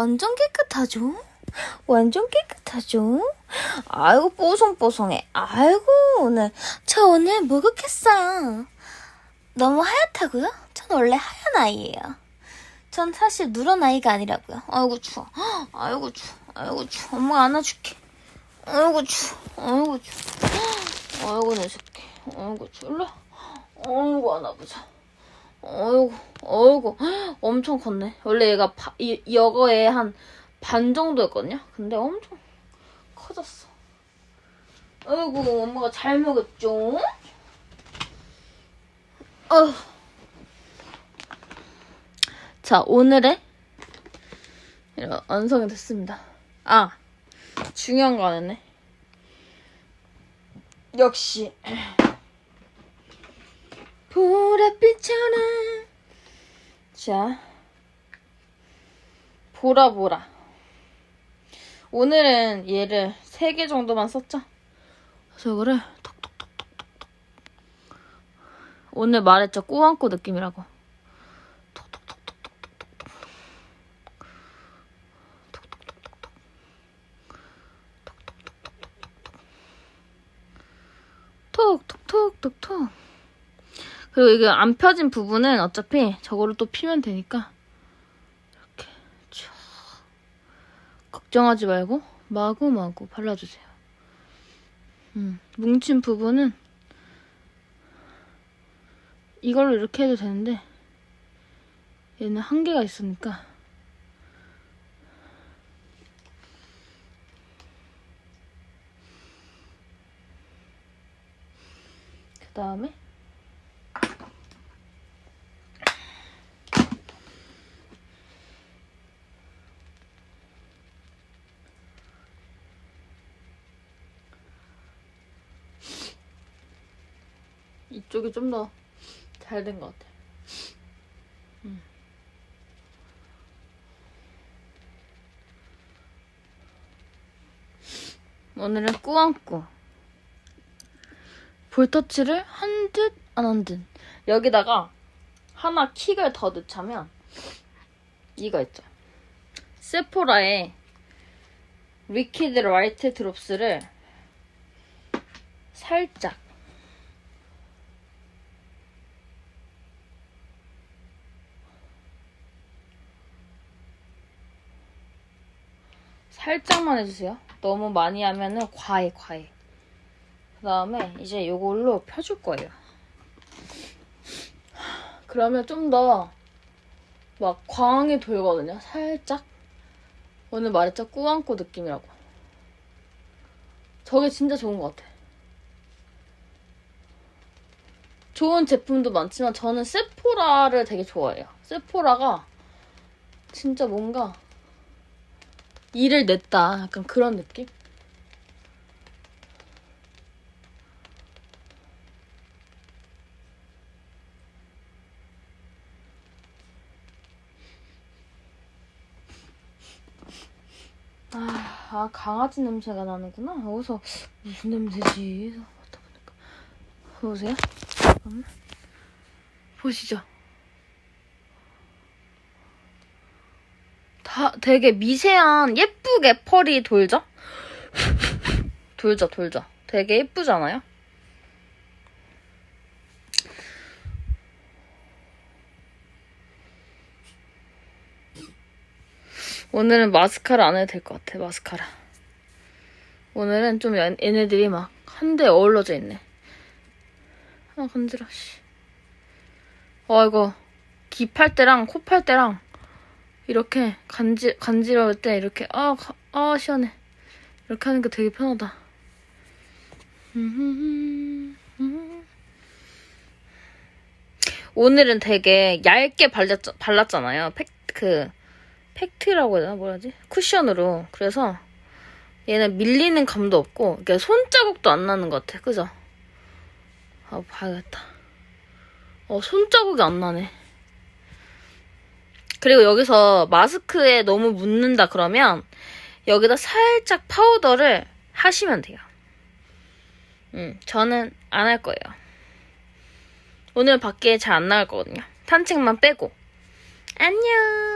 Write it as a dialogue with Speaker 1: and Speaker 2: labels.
Speaker 1: 완전 깨끗하죠? 완전 깨끗하죠? 아이고 뽀송뽀송해. 아이고 오늘 저 오늘 목욕했어요. 너무 하얗다고요? 전 원래 하얀 아이예요. 전 사실 누런 아이가 아니라고요. 아이고 추워. 아이고 추워. 아이고 추워. 엄마가 안아줄게. 아이고 추워. 아이고 추워. 아이고 내 새끼. 아이고 추워. 일로 와. 아이고 안아보자. 아이고 아이고 엄청 컸네. 원래 얘가 바, 이, 여거에 한 반 정도였거든요. 근데 엄청 커졌어. 아이고 엄마가 잘 먹였죠? 어. 자 오늘의 이런 완성이 됐습니다. 아 중요한 거 안 했네. 역시 자 보라 보라. 오늘은 얘를 3개 정도만 썼죠? 그래서 이거를 톡톡톡톡톡톡. 오늘 말했죠? 꾸안꾸 느낌이라고. 톡톡톡톡톡톡톡 톡톡톡톡톡 톡톡톡톡톡 그리고 이게 안 펴진 부분은 어차피 저거를 또 피면 되니까 이렇게 쭉 걱정하지 말고 마구마구 발라주세요. 음, 뭉친 부분은 이걸로 이렇게 해도 되는데 얘는 한계가 있으니까 그 다음에 이쪽이 좀 더 잘 된 것 같아. 음. 오늘은 꾸안꾸. 볼터치를 한 듯, 안 한 듯. 여기다가 하나 킥을 더 넣자면 이거 있죠. 세포라의 리퀴드 라이트 드롭스를 살짝 살짝만 해주세요. 너무 많이 하면은 과해, 과해. 그 다음에 이제 이걸로 펴줄 거예요. 그러면 좀 더 막 광이 돌거든요. 살짝. 오늘 말했죠? 꾸안꾸 느낌이라고. 저게 진짜 좋은 것 같아. 좋은 제품도 많지만 저는 세포라를 되게 좋아해요. 세포라가 진짜 뭔가 일을 냈다. 약간 그런 느낌? 아, 아, 강아지 냄새가 나는구나. 어디서 무슨 냄새지? 맡아보니까. 보세요. 잠깐만. 보시죠. 다 되게 미세한 예쁘게 펄이 돌죠? 돌죠, 돌죠. 되게 예쁘잖아요? 오늘은 마스카라 안 해도 될 것 같아, 마스카라. 오늘은 좀 얘- 얘네들이 막 한데 어울러져 있네. 아, 간지러, 씨. 어, 이거, 귀 팔 때랑 코 팔 때랑 이렇게 간지, 간지러울 때 이렇게, 아, 가- 아, 시원해. 이렇게 하니까 되게 편하다. 오늘은 되게 얇게 발랐, 발랐잖아요. 팩, 그, 팩트라고 해야 되나? 뭐라지? 쿠션으로. 그래서 얘는 밀리는 감도 없고, 이게 손자국도 안 나는 것 같아. 그죠? 아, 봐야겠다. 어, 손자국이 안 나네. 그리고 여기서 마스크에 너무 묻는다 그러면 여기다 살짝 파우더를 하시면 돼요. 음, 저는 안 할 거예요. 오늘 밖에 잘 안 나갈 거거든요. 산책만 빼고. 안녕!